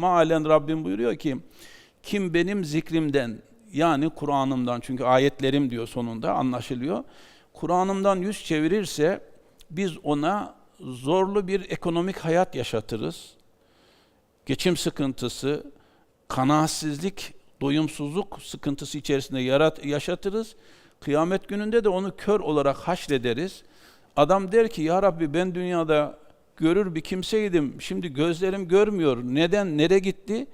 Maalen Rabbim buyuruyor ki kim benim zikrimden yani Kur'an'ımdan çünkü ayetlerim diyor sonunda anlaşılıyor. Kur'an'ımdan yüz çevirirse biz ona zorlu bir ekonomik hayat yaşatırız. Geçim sıkıntısı, kanaatsizlik, doyumsuzluk sıkıntısı içerisinde yarat, yaşatırız. Kıyamet gününde de onu kör olarak haşrederiz. Adam der ki ya Rabbi ben dünyada görür bir kimseydim. Şimdi gözlerim görmüyor. Neden? Nereye gitti?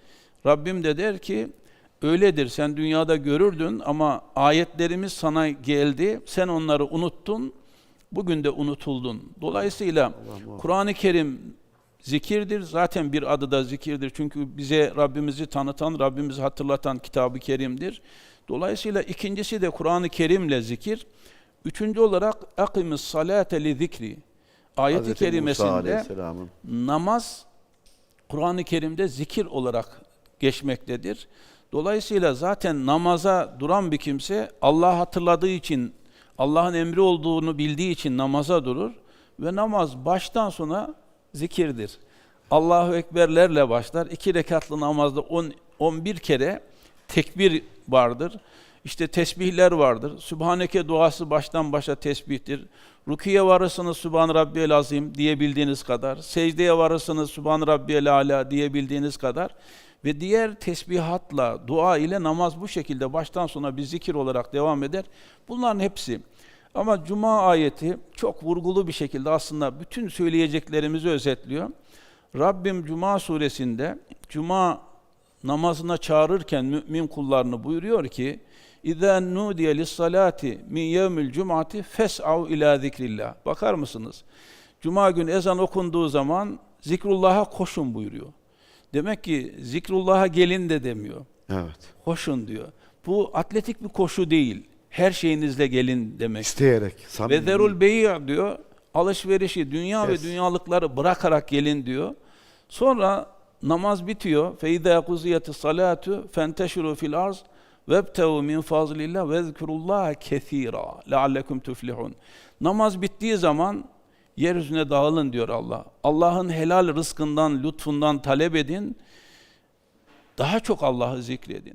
Rabbim de der ki öyledir. Sen dünyada görürdün ama ayetlerimiz sana geldi. Sen onları unuttun. Bugün de unutuldun. Dolayısıyla Kur'an-ı Kerim zikirdir. Zaten bir adı da zikirdir. Çünkü bize Rabbimizi tanıtan, Rabbimizi hatırlatan kitabı kerimdir. Dolayısıyla ikincisi de Kur'an-ı Kerim'le zikir. Üçüncü olarak salate li zikri. Ayeti kerimesinde namaz Kur'an-ı Kerim'de zikir olarak geçmektedir. Dolayısıyla zaten namaza duran bir kimse Allah hatırladığı için, Allah'ın emri olduğunu bildiği için namaza durur ve namaz baştan sona zikirdir. Allahu Ekberlerle başlar. İki rekatlı namazda 10 11 kere tekbir vardır. İşte tesbihler vardır. Sübhaneke duası baştan başa tesbihtir. Rukiye varırsınız Sübhan Rabbiyel Azim diyebildiğiniz kadar. Secdeye varırsınız Sübhan Rabbiyel Ala diyebildiğiniz kadar. Ve diğer tesbihatla, dua ile namaz bu şekilde baştan sona bir zikir olarak devam eder. Bunların hepsi. Ama Cuma ayeti çok vurgulu bir şekilde aslında bütün söyleyeceklerimizi özetliyor. Rabbim Cuma suresinde Cuma namazına çağırırken mümin kullarını buyuruyor ki İza nudiye lis-salati min yevmil cum'ati fes'au ila zikrillah. Bakar mısınız? Cuma gün ezan okunduğu zaman zikrullah'a koşun buyuruyor. Demek ki zikrullah'a gelin de demiyor. evet Koşun diyor. Bu atletik bir koşu değil. Her şeyinizle gelin demek. isteyerek Ve zerul beyi' diyor. Alışverişi, dünya Kes. ve dünyalıkları bırakarak gelin diyor. Sonra namaz bitiyor. Fe izâ kuziyetis salatu fenteşiru fil arz vebtevu min fazlillah ve zkurullaha kesîrâ leallekum tuflihun. Namaz bittiği zaman yeryüzüne dağılın diyor Allah. Allah'ın helal rızkından, lütfundan talep edin. Daha çok Allah'ı zikredin.